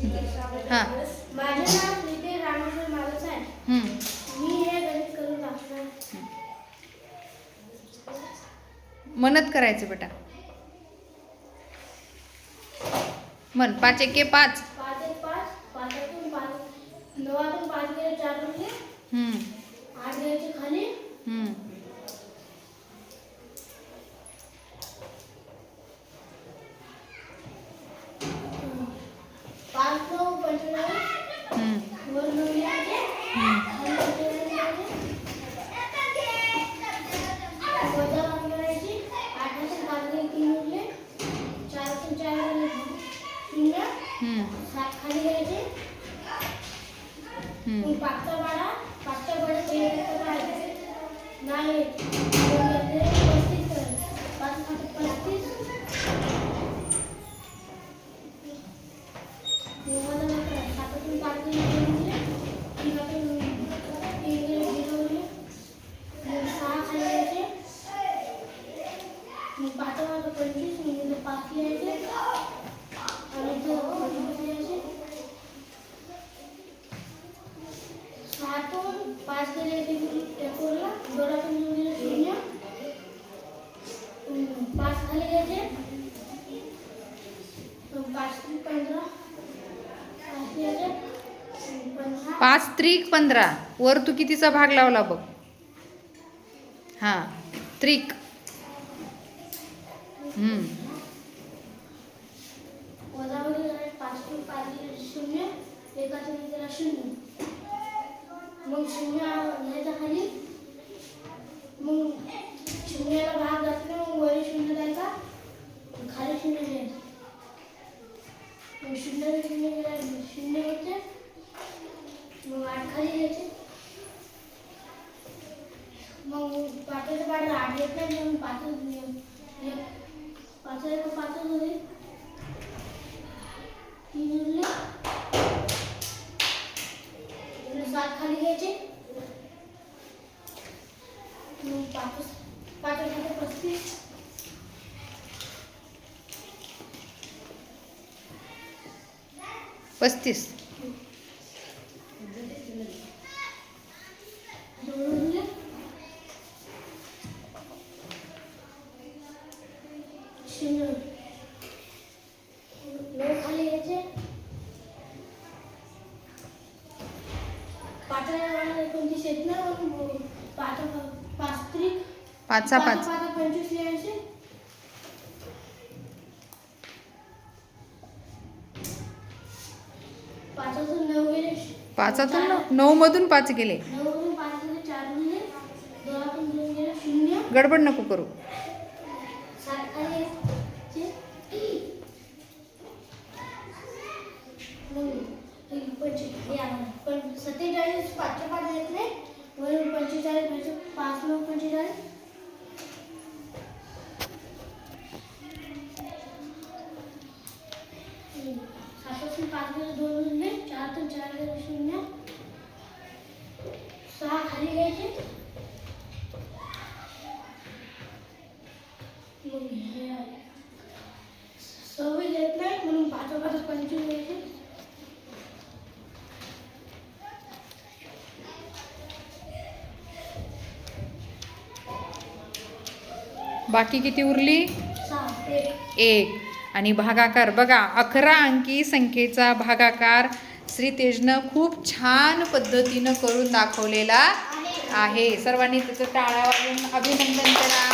हां. माझे नाव नितीन रामेश्वर मालस आहे. हम्म. मी हे गणित करून दाखवणार मनत करायचं बेटा. मन पाच एके पाच. पाच एक पाच. पाच नवातून पाच. गेले चार उरले हम्म, आठ घ्यायचे खाली हम्म. पाच नऊ पंचेचाळीस हम्म, वर नऊ लिहायचे हम्म. खाली पंचेचाळीस लिहायचे. वजा वन करायची आठातून पाच गेले तीन उरले चारातून चार गेले शून्य हम्म, सात खाली घ्यायचे हम्म. मग पाचचा वाडा पाचच्या वाड्यात नाही पस्तीस पस्तीस मग वजा वन करायचे. सातातून पाच गेले दोन उरले. तीनातून तीन गेले झिरो उरले. मग सहा खाली घ्यायचे मग पाच वाजता पंचवीस मग इथं पाच लिहायचे आणि इथं पंचवीस लिहायचे सहातून पाच गेले एक- एक उरला दोनातून दोन गेले शून्य हम्म, पाच खाली घ्यायचे मग पाच त्रिक पंधरा. वर तू कितीचा भाग लावला बघ. हां त्रिक. हम्म, शून्य. शून्य. मग शून्य घ्यायचा खाली मग शून्याला भाग घातला मग वरी शून्य द्यायचा खाली शून्य घ्यायचं मग शून्य शून्य गेला शून्य होते मग आठ खाली घ्यायचे मग पाचच्या पाठ आठ येत नाही म्हणून पाच पाच एक पाचच होते तीन उरले सात खाली घ्यायचे पस्तीस पस्तीस। दोन पाच एकोणतीस पाच पाच त्रिक पाचचा पाच पाच. पंचवीस लिहायचे पाचातून नऊ गेले पाचातून नऊ- नऊ मधून पाच गेले नऊतून पाच गेले चार गेले दोनातून दोन गेले शून्य. गडबड नको करू सात खाली घ्यायचे मग हे पंचे- हे आलं. पण सत्तेचाळीस पाचच्या पाच येत नाही वरून पंचेचाळीस म्हणजे पाच नऊ पंचेचाळीस सातातून पाच गेले दोन उरले चारातून चार गेले शून्य सहा खाली घ्यायचे. मग हे. सव्वीस येत नाही म्हणून पाच पाच पंचवीस घ्यायचे. बाकी किती उरली? सहा एक. एक. आणि भागाकार बघा अकरा अंकी संख्येचा भागाकार श्री तेजनं खूप छान पद्धतीनं करून दाखवलेला आहे. सर्वांनी त्याचं टाळा वाजून अभिनंदन करा.